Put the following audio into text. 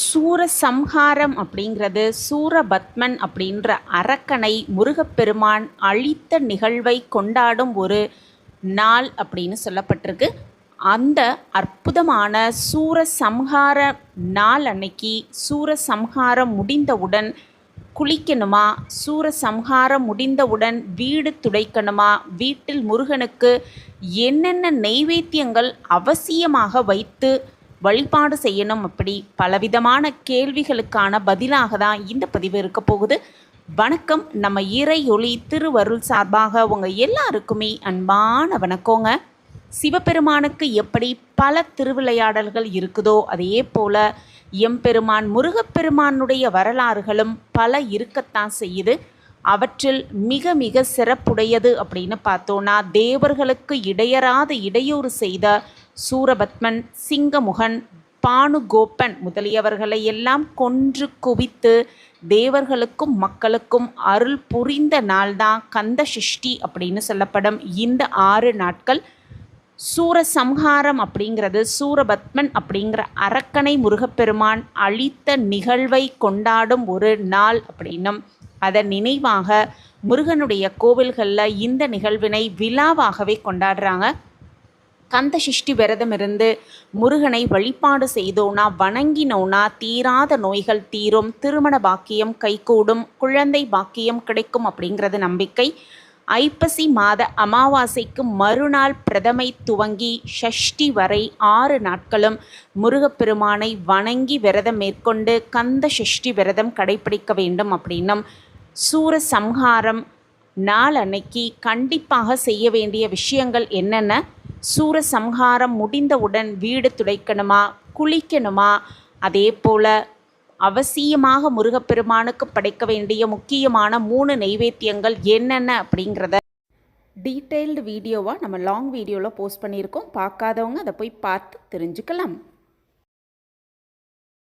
சூரசம்ஹாரம் அப்படிங்கிறது சூரபத்மன் அப்படின்ற அரக்கனை முருகப்பெருமான் அழித்த நிகழ்வை கொண்டாடும் ஒரு நாள் அப்படின்னு சொல்லப்பட்டிருக்கு. அந்த அற்புதமான சூரசம்ஹார நாள் அன்னைக்கு சூரசம்ஹாரம் முடிந்தவுடன் குளிக்கணுமா? சூரசம்ஹாரம் முடிந்தவுடன் வீடு துடைக்கணுமா? வீட்டில் முருகனுக்கு என்னென்ன நெய்வேத்தியங்கள் அவசியமாக வைத்து வழிபாடு செய்யணும் அப்படி பலவிதமான கேள்விகளுக்கான பதிலாக தான் இந்த பதிவு இருக்க போகுது. வணக்கம். நம்ம இறையொளி திருவருள் சார்பாக உங்கள் எல்லாருக்குமே அன்பான வணக்கங்க. சிவபெருமானுக்கு எப்படி பல திருவிளையாடல்கள் இருக்குதோ அதே போல எம்பெருமான் முருகப்பெருமானுடைய வரலாறுகளும் பல இருக்கத்தான் செய்யுது. அவற்றில் மிக மிக சிறப்புடையது அப்படின்னு பார்த்தோன்னா தேவர்களுக்கு இடையராத இடையூறு செய்த சூரபத்மன் சிங்கமுகன் பானுகோப்பன் முதலியவர்களை எல்லாம் கொன்று குவித்து தேவர்களுக்கும் மக்களுக்கும் அருள் புரிந்த நாள்தான் கந்த சிஷ்டி அப்படின்னு சொல்லப்படும். இந்த ஆறு நாட்கள் சூரசம்ஹாரம் அப்படிங்கிறது சூரபத்மன் அப்படிங்கிற அரக்கனை முருகப்பெருமான் அழித்த நிகழ்வை கொண்டாடும் ஒரு நாள் அப்படின்னும். அதன் நினைவாக முருகனுடைய கோவில்களில் இந்த நிகழ்வினை விழாவாகவே கொண்டாடுறாங்க. கந்த சிஷ்டி விரதம் இருந்து முருகனை வழிபாடு செய்தோனா வணங்கினோனா தீராத நோய்கள் தீரும் திருமண பாக்கியம் கைகூடும் குழந்தை பாக்கியம் கிடைக்கும் அப்படிங்கிறது நம்பிக்கை. ஐப்பசி மாத அமாவாசைக்கு மறுநாள் பிரதமை துவங்கி ஷஷ்டி வரை ஆறு நாட்களும் முருகப்பெருமானை வணங்கி விரதம் மேற்கொண்டு கந்த ஷஷ்டி விரதம் கடைபிடிக்க வேண்டும் அப்படின்னும் சூரசம்ஹாரம் நாள் அன்னைக்கு கண்டிப்பாக செய்ய வேண்டிய விஷயங்கள் என்னென்ன? சூர சம்ஹாரம் முடிந்தவுடன் வீடு துடைக்கணுமா? குளிக்கணுமா? அதே போல் அவசியமாக முருகப்பெருமானுக்கு படைக்க வேண்டிய முக்கியமான மூணு நைவேத்தியங்கள் என்னென்ன அப்படிங்கிறத டீட்டெயில்டு வீடியோவாக நம்ம லாங் வீடியோவில் போஸ்ட் பண்ணியிருக்கோம். பார்க்காதவங்க அதை போய் பார்த்து தெரிஞ்சுக்கலாம்.